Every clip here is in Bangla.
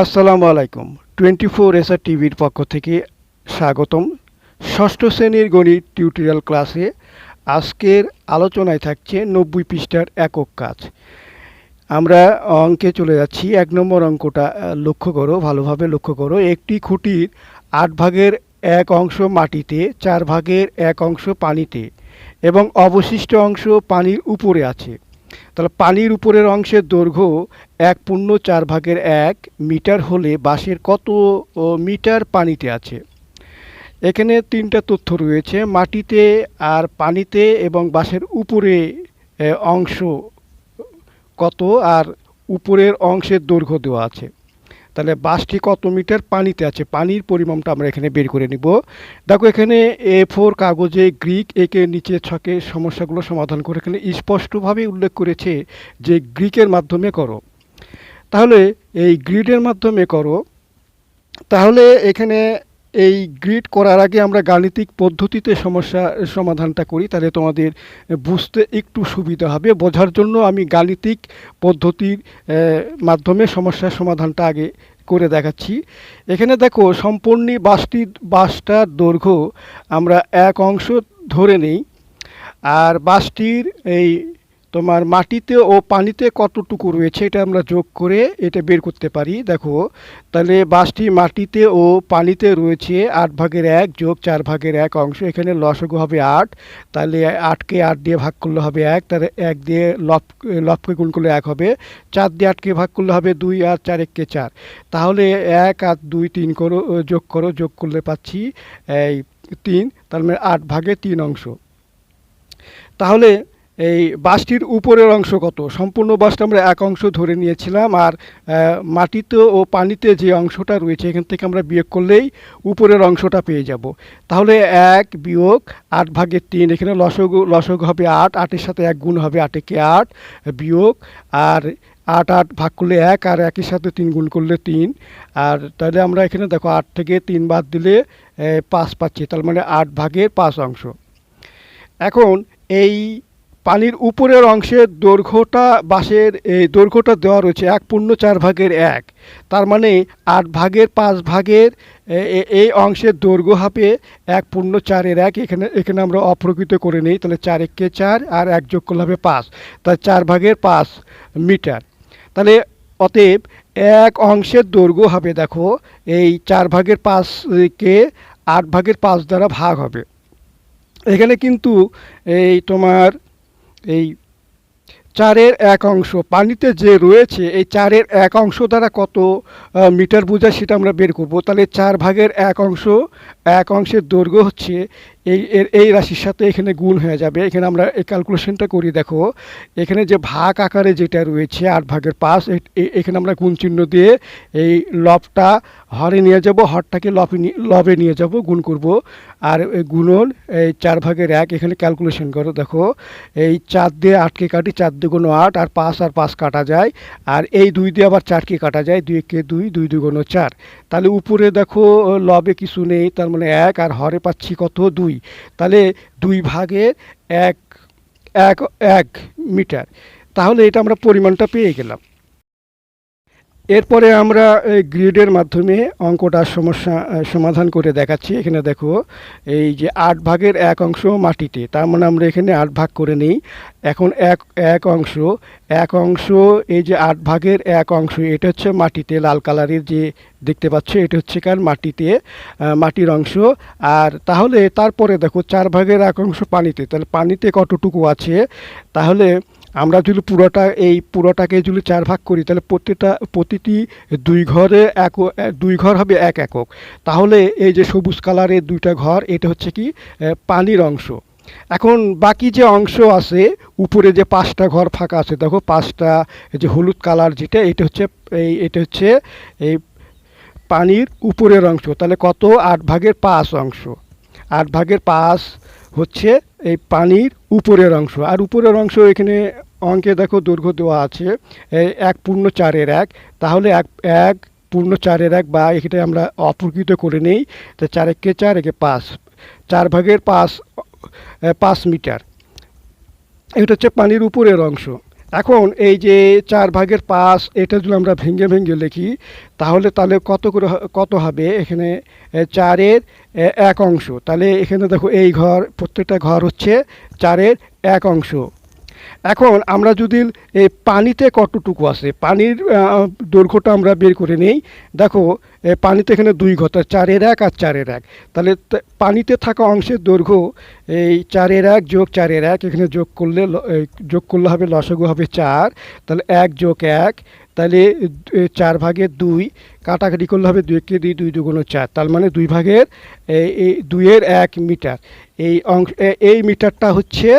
আসসালামু আলাইকুম। টোয়েন্টি ফোর এসআর টিভির পক্ষ থেকে স্বাগতম। ষষ্ঠ শ্রেণির গণিত টিউটোরিয়াল ক্লাসে আজকের আলোচনায় থাকছে নব্বই পৃষ্ঠার একক কাজ। আমরা অঙ্কে চলে যাচ্ছি। এক নম্বর অঙ্কটা লক্ষ্য করো, ভালোভাবে লক্ষ্য করো। একটি খুঁটির আট ভাগের এক অংশ মাটিতে, চার ভাগের এক অংশ পানিতে এবং অবশিষ্ট অংশ পানির উপরে আছে। তাহলে পানির উপরের অংশের দৈর্ঘ্য এক পূর্ণ চার ভাগের এক মিটার হলে বাঁশের কত মিটার পানিতে আছে? এখানে তিনটা তথ্য রয়েছে। মাটিতে আর পানিতে এবং বাঁশের উপরে অংশ কত আর উপরের অংশের দৈর্ঘ্য দেওয়া আছে। তাহলে বাসটি কত মিটার? পানিতে আছে। পানির পরিমাণটা আমরা এখানে বের করে নিব। দেখো এখানে এ ফোর কাগজে গ্রিক একে নিচে ছকে সমস্যাগুলো সমাধান করে এখানে স্পষ্টভাবে উল্লেখ করেছে যে গ্রিকের মাধ্যমে করো। তাহলে এই গ্রিডের মাধ্যমে করো। তাহলে এখানে এই গ্রিড করার আগে আমরা গাণিতিক পদ্ধতিতে সমস্যা, সমাধানটা করি, তাহলে তোমাদের বুঝতে একটু সুবিধা হবে। বোঝার জন্য আমি গাণিতিক পদ্ধতির মাধ্যমে সমস্যার সমাধানটা আগে করে দেখাচ্ছি। এখানে দেখো, সম্পূর্ণ বাসটি, বাসটার দৈর্ঘ্য আমরা এক অংশ ধরে নেই। আর বাসটির এই তোমার মাটিতে ও পানিতে কতটুকু রয়েছে এটা আমরা যোগ করে এটা বের করতে পারি। দেখো, তাহলে বাসটি মাটিতে ও পানিতে রয়েছে আট ভাগের এক যোগ চার ভাগের এক অংশ, এখানে লসগু হবে আট, তাহলে আটকে আট দিয়ে ভাগ করলে হবে এক, তাহলে এক দিয়ে লব, লবকে গুণ করলে এক হবে, চার দিয়ে আটকে ভাগ করলে হবে দুই আর চার এককে চার। তাহলে এক আর দুই তিন করো, যোগ করো, যোগ করলে পাচ্ছি এই তিন, তার মানে আট ভাগে তিন অংশ। তাহলে এই বাসটির উপরের অংশ কত? সম্পূর্ণ বাসটা আমরা এক অংশ ধরে নিয়েছিলাম আর মাটিতে ও পানিতে যে অংশটা রয়েছে এখান থেকে আমরা বিয়োগ করলেই উপরের অংশটা পেয়ে যাব। তাহলে এক বিয়োগ আট ভাগের তিন, এখানে লসগ লসগ হবে আট, আটের সাথে এক গুণ হবে আটেকে আট বিয়োগ, আর আট আট ভাগ করলে এক আর একের সাথে তিন গুণ করলে তিন, আর তাহলে আমরা এখানে দেখো আট থেকে তিন বাদ দিলে পাঁচ পাচ্ছি, তার মানে আট ভাগের পাঁচ অংশ। এখন এই পানির উপরের অংশের দৈর্ঘ্যটা বাঁশের, এই দৈর্ঘ্যটা দেওয়া রয়েছে এক পূর্ণ চার ভাগের এক। তার মানে আট ভাগের পাঁচ ভাগের এই অংশের দৈর্ঘ্য হবে এক পূর্ণ চারের এক। এখানে এখানে আমরা অপ্রকৃত করে নিই, তাহলে চার এককে চার আর এক যোগ করলে হবে পাঁচ। তাহলে চার ভাগের পাঁচ মিটার। তাহলে অতএব এক অংশের দৈর্ঘ্য হবে, দেখো, এই চার ভাগের পাঁচকে আট ভাগের পাঁচ দ্বারা ভাগ হবে। এখানে কিন্তু এই তোমার এই চারের এক অংশ। পানিতে যে রয়েছে, এই চারের এক অংশ দ্বারা কত মিটার বোঝায় সেটা আমরা বের করব। তাহলে চার ভাগের এক অংশ, এক অংশের দৈর্ঘ্য হচ্ছে এই, এর, এই রাশির সাথে এখানে গুণ হয়ে যাবে। এখানে আমরা এই ক্যালকুলেশনটা করি, দেখো। এখানে যে ভাগ আকারে যেটা রয়েছে, আট ভাগের পাঁচ এখানে আমরা গুণ চিহ্ন দিয়ে এই লবটা হরে নিয়ে যাব, হরটাকে লবে লবে নিয়ে যাব, গুণ করব। আর গুণন এই চার ভাগের এক, এখানে ক্যালকুলেশন করো, দেখো। এই চার দিয়ে আটকে কাটি, চার দুগুণ আট আর পাঁচ আর পাঁচ কাটা যায়। আর এই দুই দিয়ে আবার চারকে কাটা যায়? দুই কে দুই দুই দুগুণ চার। তাহলে উপরে দেখো লবে কিছু নেই, তার মানে এক আর হরে পাচ্ছি কত? দুই। তাহলে দুই ভাগের এক এক এক মিটার। তাহলে এটা আমরা পরিমাণটা পেয়ে গেলাম। এরপরে আমরা এই গ্রিডের মাধ্যমে অঙ্কটার সমস্যা সমাধান করে দেখাচ্ছি। এখানে দেখো, এই যে আট ভাগের এক অংশ মাটিতে, তার মানে আমরা এখানে আট ভাগ করে নিই। এখন এক এক অংশ এক অংশ, এই যে আট ভাগের এক অংশ, এটা হচ্ছে মাটিতে, লাল কালারের যে দেখতে পাচ্ছ, এটা হচ্ছে কার মাটিতে মাটির অংশ। আর তাহলে তারপরে দেখো, চার ভাগের এক অংশ পানিতে, তাহলে পানিতে কতটুকু আছে? তাহলে আমরা যদি পুরোটা এই পুরোটাকে যদি চার ভাগ করি, তাহলে প্রতিটা, প্রতিটি দুই ঘরে এক, দুই ঘর হবে এক একক। তাহলে এই যে সবুজ কালারের দুইটা ঘর, এটা হচ্ছে কি পানির অংশ। এখন বাকি যে অংশ আছে, উপরে যে পাঁচটা ঘর ফাঁকা আছে, দেখো পাঁচটা যে হলুদ কালার যেটা, এটা হচ্ছে, এই, এটা হচ্ছে, এই পানির উপরের অংশ। তাহলে কত? আট ভাগের পাঁচ অংশ। আট ভাগের পাঁচ হচ্ছে এই পানির উপরের অংশ। আর উপরের অংশ এখানে অঙ্কে দেখো দৈর্ঘ্য দেওয়া আছে এক পূর্ণ চারের এক, তাহলে এক এক পূর্ণ চারের এক বা এখানে আমরা অপ্রকৃত করে নেই, তো চার একে চার, একে পাঁচ, চার ভাগের পাঁচ পাঁচ মিটার। এটা হচ্ছে পানির উপরের অংশ। এখন এই যে চার ভাগের পাঁচ, এটা যদি আমরা ভেঙে ভেঙে লিখি, তাহলে তাহলে কত করে কত হবে? এখানে চারের এক অংশ। তাহলে এখানে দেখো এই ঘর, প্রত্যেকটা ঘর হচ্ছে চারের এক অংশ। এখন আমরা যদি এই পানিতে কতটুকু আছে? পানির দৈর্ঘ্যটা আমরা বের করে নেই। দেখো পানিতে এখানে দুই তাহলে চারের এক আর চারের এক। তাহলে পানিতে থাকা অংশের দৈর্ঘ্য এই চারের এক যোগ চারের এক, এখানে যোগ করলে যোগ করলে হবে লসগু হবে চার। তাহলে এক যোগ এক, তাহলে চার ভাগের দুই, কাটাকাটি করলে হবে দুই কে দুই দুই দুগুণ চার। তার মানে দুই ভাগের এই দুইয়ের এক মিটার। এই অংশ এই মিটারটা হচ্ছে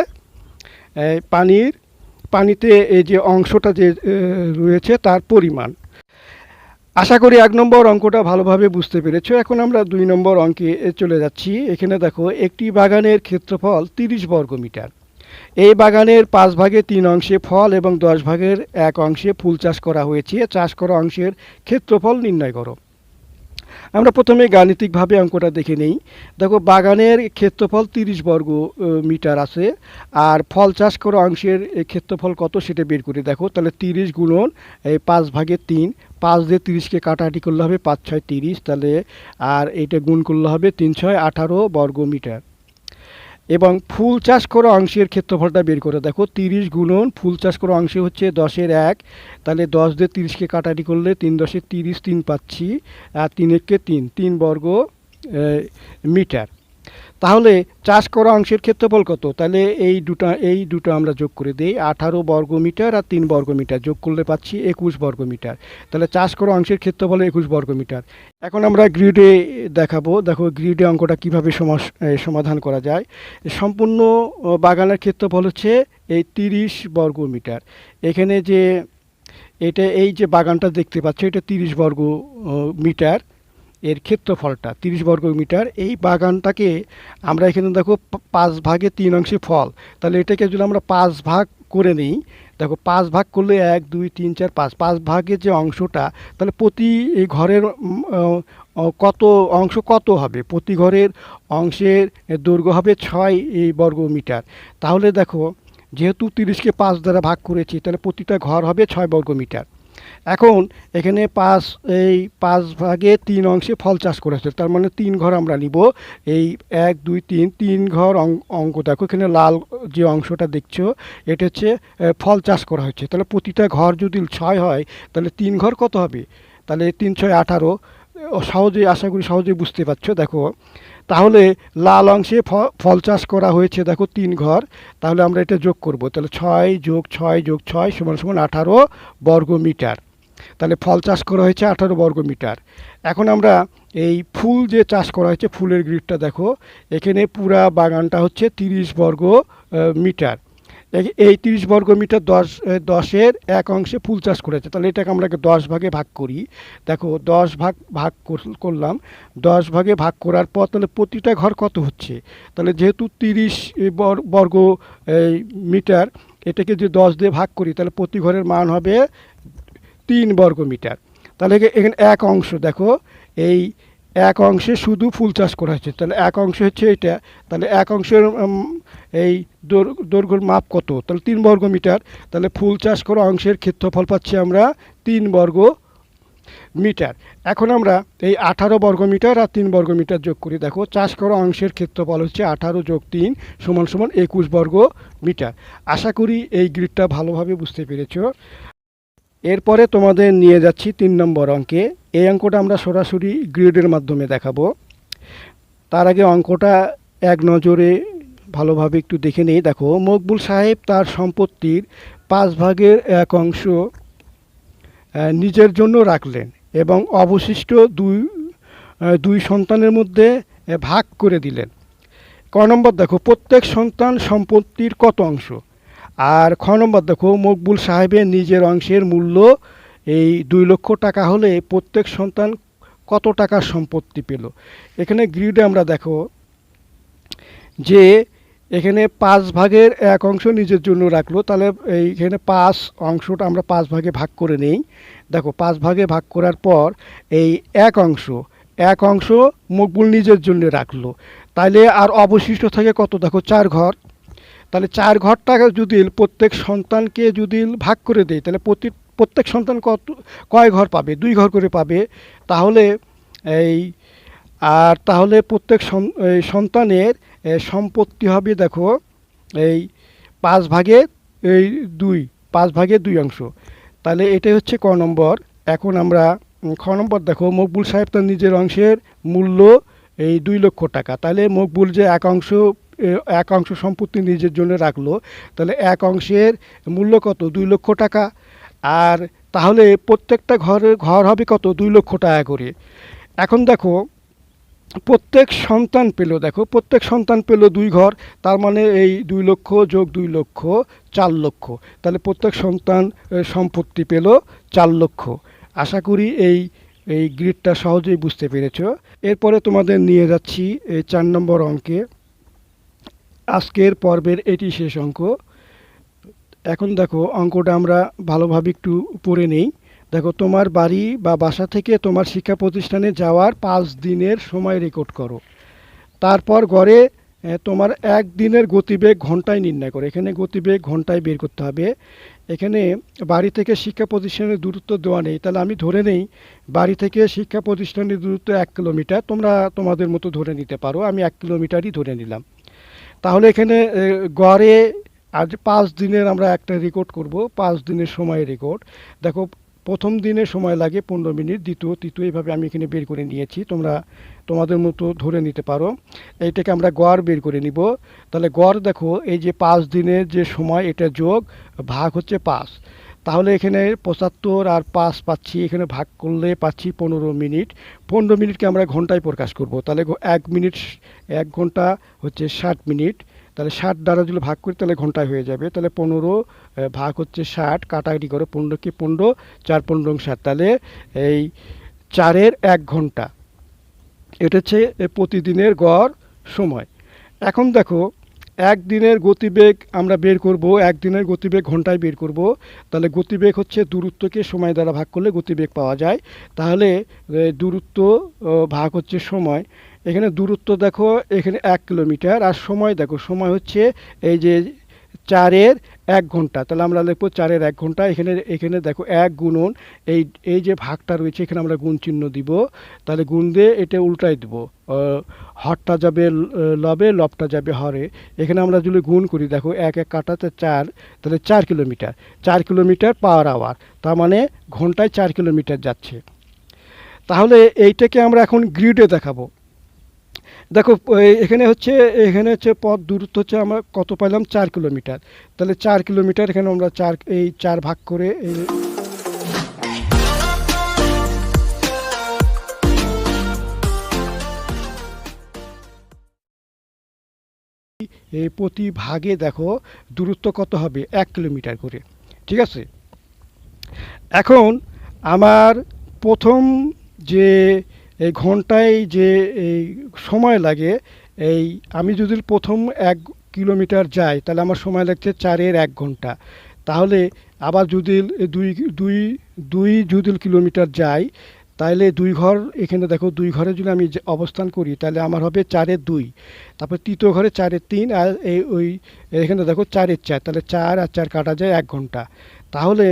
পানির, পানিতে এই যে অংশটা যে রয়েছে তার পরিমাণ। আশা করি এক নম্বর অঙ্কটা ভালোভাবে বুঝতে পেরেছ। এখন আমরা দুই নম্বর অঙ্কে চলে যাচ্ছি। এখানে দেখো, একটি বাগানের ক্ষেত্রফল তিরিশ বর্গ মিটার। এই বাগানের পাঁচ ভাগে তিন অংশে ফল এবং দশ ভাগের এক অংশে ফুল চাষ করা হয়েছে। চাষ করা অংশের ক্ষেত্রফল নির্ণয় করো। আমরা প্রথমে গাণিতিকভাবে অঙ্কটা দেখে নেই। দেখো, বাগানের ক্ষেত্রফল তিরিশ বর্গ মিটার আছে, আর ফল চাষ করা অংশের ক্ষেত্রফল কত সেটা বের করে দেখো। তাহলে তিরিশ গুণন এই পাঁচ ভাগে তিন, পাঁচ দিয়ে তিরিশকে কাটাকাটি করলে হবে পাঁচ, ছয়, তিরিশ। তাহলে, আর এটা গুণ করলে হবে তিন, ছয়, আঠারো বর্গ মিটার। এবং ফুল চাষ করা অংশের ক্ষেত্রফলটা বের করে। দেখো, তিরিশ গুণন ফুল চাষ করা অংশ হচ্ছে দশের এক। তাহলে দশ দিয়ে তিরিশকে কাটাটি করলে তিন দশে তিরিশ তিন পাচ্ছি, আর তিন এককে তিন তিন বর্গ মিটার। তাহলে চাষ করা অংশের ক্ষেত্রফল কত? তাহলে এই দুটা, এই দুটো আমরা যোগ করে দিই। আঠারো বর্গ মিটার আর তিন বর্গ মিটার যোগ করলে পাচ্ছি একুশ বর্গ মিটার তাহলে চাষ করা অংশের ক্ষেত্রফল একুশ বর্গ মিটার এখন আমরা গ্রিডে দেখাবো। দেখো, গ্রিডে অঙ্কটা কীভাবে সমাধান করা যায়। সম্পূর্ণ বাগানের ক্ষেত্রফল হচ্ছে এই তিরিশ বর্গ মিটার এখানে যে, এটা, এই যে বাগানটা দেখতে পাচ্ছ, এটা তিরিশ বর্গ মিটার। এর ক্ষেত্রফলটা, তিরিশ বর্গ মিটার, এই বাগানটাকে আমরা এখানে দেখো পাঁচ ভাগে তিন অংশে ফল। তাহলে এটাকে যদি আমরা পাঁচ ভাগ করে নিই, দেখো পাঁচ ভাগ করলে এক, দুই, তিন, চার, পাঁচ পাঁচ ভাগের যে অংশটা, তাহলে প্রতি ঘরের কত অংশ কত হবে? প্রতি ঘরের অংশের দৈর্ঘ্য হবে ছয় এই বর্গ মিটার। তাহলে দেখো, যেহেতু তিরিশকে পাঁচ দ্বারা ভাগ করেছি, তাহলে প্রতিটা ঘর হবে ছয় বর্গ মিটার। এখন এখানে পাঁচ, এই পাঁচ ভাগে তিন অংশে ফল চাষ করেছে তার মানে তিন ঘর আমরা নিব। এই এক, দুই, তিন তিন ঘর অঙ্ক দেখো, এখানে লাল যে অংশটা দেখছ, এটা হচ্ছে ফল চাষ করা হচ্ছে। তাহলে প্রতিটা ঘর যদি ছয় হয়, তাহলে তিন ঘর কত হবে? তাহলে তিন, ছয়, আঠারো। সহজেই, আশা করি সহজেই বুঝতে পারছ, দেখো। তাহলে লাল অংশে ফল চাষ করা হয়েছে, দেখো, তিন ঘর। তাহলে আমরা এটা যোগ করব। তাহলে ছয় যোগ ছয় যোগ ছয় সমান সমান আঠারো বর্গ মিটার তাহলে ফল চাষ করা হয়েছে আঠারো বর্গ মিটার। এখন আমরা এই ফুল যে চাষ করা হয়েছে, ফুলের গ্রিডটা দেখো, এখানে পুরা বাগানটা হচ্ছে তিরিশ বর্গ মিটার। এই তিরিশ বর্গ মিটার দশ দশের এক অংশে ফুল চাষ করেছে। তাহলে এটাকে আমরা দশ ভাগে ভাগ করি। দেখো, দশ ভাগ ভাগ কর- করলাম। দশ ভাগে ভাগ করার পর তাহলে প্রতিটা ঘর কত হচ্ছে? তাহলে যেহেতু তিরিশ বর্গ মিটার, এটাকে যে দশ দিয়ে ভাগ করি, তাহলে প্রতি ঘরের মান হবে তিন বর্গ মিটার তাহলে এখানে এক অংশ, দেখো, এই এক অংশে শুধু ফুল চাষ করা হচ্ছে। তাহলে এক অংশ হচ্ছে এটা, তাহলে এক অংশের এই দৈর- দৈর্ঘ্যর মাপ কত? তাহলে তিন বর্গ মিটার তাহলে ফুল চাষ করা অংশের ক্ষেত্রফল পাচ্ছি আমরা তিন বর্গ মিটার এখন আমরা এই আঠারো বর্গ মিটার আর তিন বর্গ মিটার যোগ করি। দেখো, চাষ করা অংশের ক্ষেত্রফল হচ্ছে আঠারো যোগ তিন সমান সমান একুশ বর্গ মিটার আশা করি এই গ্রিডটা ভালোভাবে বুঝতে পেরেছ। এরপরে তোমাদের নিয়ে যাচ্ছি তিন নম্বর অঙ্কে। এই অঙ্কটা আমরা সরাসরি গ্রিডের মাধ্যমে দেখাবো। তার আগে অঙ্কটা এক নজরে ভালোভাবে একটু দেখে নেই। দেখো, মকবুল সাহেব তার সম্পত্তির পাঁচ ভাগের এক অংশ নিজের জন্য রাখলেন এবং অবশিষ্ট দুই দুই সন্তানের মধ্যে ভাগ করে দিলেন। ক নম্বর দেখো, প্রত্যেক সন্তান সম্পত্তির কত অংশ? আর খ নম্বর দেখো, মকবুল সাহেবের নিজের অংশের মূল্য, এই দুই লক্ষ টাকা হলে প্রত্যেক সন্তান কত টাকার সম্পত্তি পেল? এখানে গ্রিডে আমরা দেখো যে এখানে পাঁচ ভাগের এক অংশ নিজের জন্য রাখল, তাহলে এইখানে পাঁচ অংশটা আমরা পাঁচ ভাগে ভাগ করে নেই। দেখো, পাঁচ ভাগে ভাগ করার পর এই এক অংশ এক অংশ মকবুল নিজের জন্য রাখল। তাইলে আর অবশিষ্ট থাকে কত? দেখো, চার ঘর। তাহলে চার ঘর টাকা যদি প্রত্যেক সন্তানকে যদি ভাগ করে দেয়, তাহলে প্রতি, প্রত্যেক সন্তান কত, কয় ঘর পাবে? দুই ঘর করে পাবে। তাহলে এই, আর তাহলে প্রত্যেক সন্তানের সম্পত্তি হবে দেখো, এই পাঁচ ভাগে এই দুই, পাঁচ ভাগে দুই অংশ। তাহলে এটাই হচ্ছে ক নম্বর। এখন আমরা খ নম্বর দেখো, মকবুল সাহেব তার নিজের অংশের মূল্য এই দুই লক্ষ টাকা। তাহলে মকবুল যে এক অংশ এক অংশ সম্পত্তি নিজের জন্য রাখল, তাহলে এক অংশের মূল্য কত? দুই লক্ষ টাকা। আর তাহলে প্রত্যেকটা ঘরে ঘর হবে কত? দুই লক্ষ টাকা করে। এখন দেখো, প্রত্যেক সন্তান পেল, দেখো, প্রত্যেক সন্তান পেল দুই ঘর, তার মানে এই দুই লক্ষ যোগ দুই লক্ষ, চার লক্ষ। তাহলে প্রত্যেক সন্তান সম্পত্তি পেল চার লক্ষ। আশা করি এই এই গ্রিডটা সহজেই বুঝতে পেরেছ। এরপরে তোমাদের নিয়ে যাচ্ছি এই চার নম্বর অঙ্কে। আজকের পর্বের এটি শেষ অঙ্ক। এখন দেখো, অঙ্কটা আমরা ভালোভাবে একটু পড়ে নেই। দেখো, তোমার বাড়ি বা বাসা থেকে তোমার শিক্ষা প্রতিষ্ঠানে যাওয়ার পাঁচ দিনের সময় রেকর্ড করো। তারপর গড়ে তোমার এক দিনের গতিবেগ ঘন্টায় নির্ণয় করো। এখানে গতিবেগ ঘন্টায় বের করতে হবে। এখানে বাড়ি থেকে শিক্ষা প্রতিষ্ঠানের দূরত্ব দেওয়া নেই। তাহলে আমি ধরে নেই, বাড়ি থেকে শিক্ষা প্রতিষ্ঠানের দূরত্ব এক কিলোমিটার, তোমরা তোমাদের মতো ধরে নিতে পারো। আমি এক কিলোমিটারই ধরে নিলাম। তাহলে এখানে গড়ে আজ পাঁচ দিনের আমরা একটা রেকর্ড করব, পাঁচ দিনের সময় রেকর্ড দেখো, প্রথম দিনে সময় লাগে পনেরো মিনিট, দ্বিতীয়, তৃতীয় এইভাবে আমি এখানে বের করে নিয়েছি, তোমরা তোমাদের মতো ধরে নিতে পারো। এইটাকে আমরা গড় বের করে নিব। তাহলে গড় দেখো, এই যে পাঁচ দিনের যে সময়, এটা যোগ, ভাগ হচ্ছে পাঁচ। তাহলে এখানে পঁচাত্তর আর পাঁচ পাচ্ছি, এখানে ভাগ করলে পাচ্ছি পনেরো মিনিট। পনেরো মিনিটকে আমরা ঘন্টায় প্রকাশ করব। তাহলে এক মিনিট, এক ঘণ্টা হচ্ছে ষাট মিনিট। তাহলে ষাট দ্বারা যদি ভাগ করি, তাহলে ঘন্টায় হয়ে যাবে। তাহলে পনেরো ভাগ হচ্ছে ষাট কাটাকাটি করে, পনেরো কি পনেরো, চার পনেরো ষাট। তাহলে এই চারের এক ঘণ্টা, এটা হচ্ছে প্রতিদিনের গড় সময়। এখন দেখো একদিনের গতিবেগ আমরা বের করব, একদিনের গতিবেগ ঘন্টায় বের করব। তাহলে গতিবেগ হচ্ছে দূরত্বকে সময় দ্বারা ভাগ করলে গতিবেগ পাওয়া যায়। তাহলে দূরত্ব ভাগ হচ্ছে সময়। এখানে দূরত্ব দেখো, এখানে এক কিলোমিটার। আর সময় দেখো, সময় হচ্ছে এই যে চারের এক ঘণ্টা। তাহলে আমরা লিখব চারের এক ঘণ্টা। এখানে এখানে দেখো এক গুণন, এই এই যে ভাগটা রয়েছে, এখানে আমরা গুণ চিহ্ন দিব। তাহলে গুণ দিয়ে এটা উল্টাই দিব। হরটা যাবে লবে, লবটা যাবে হরে। এখানে আমরা যদি গুণ করি, দেখো এক এক কাটাতে চার, তাহলে চার কিলোমিটার। চার কিলোমিটার পাওয়ার আওয়ার। তার মানে ঘন্টায় চার কিলোমিটার যাচ্ছে। তাহলে এইটাকে আমরা এখন গ্রিডে দেখাবো। দেখো এখানে হচ্ছে এখানে হচ্ছে পথ দূরত্ব হচ্ছে আমরা কত পাইলাম? চার কিলোমিটার। তাহলে চার কিলোমিটার এখানে আমরা চার, এই চার ভাগ করে এই এই প্রতি ভাগে দেখো দূরত্ব কত হবে? এক কিলোমিটার করে। ঠিক আছে? এখন আমার প্রথম যে এই ঘন্টায় যে এই সময় লাগে, এই আমি যদি প্রথম এক কিলোমিটার যাই, তাহলে আমার সময় লাগছে চারের এক ঘণ্টা। তাহলে আবার যদি দুই দুই দুই যদি কিলোমিটার যাই, তাহলে দুই ঘর, এখানে দেখো দুই ঘরে যদি আমি অবস্থান করি, তাহলে আমার হবে চারের দুই। তারপর তৃতীয় ঘরে চারের তিন, আর এই ওই এখানে দেখো চারের চার, তাহলে চার আর চার কাটা যায় এক ঘণ্টা। তাহলে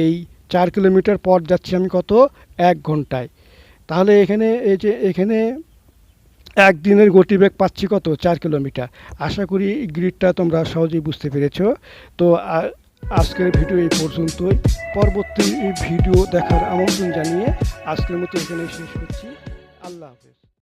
এই চার কিলোমিটার পর যাচ্ছি আমি কত? এক ঘন্টায়। তাহলে এখানে এই যে এখানে একদিনের গতিবেগ পাচ্ছি কত? চার কিলোমিটার। আশা করি গ্রিডটা তোমরা সহজেই বুঝতে পেরেছ। তো আজকের ভিডিও এই পর্যন্তই। পরবর্তী ভিডিও দেখার আমন্ত্রণ জানিয়ে আজকের মতো এখানে শেষ করছি। আল্লাহ হাফেজ।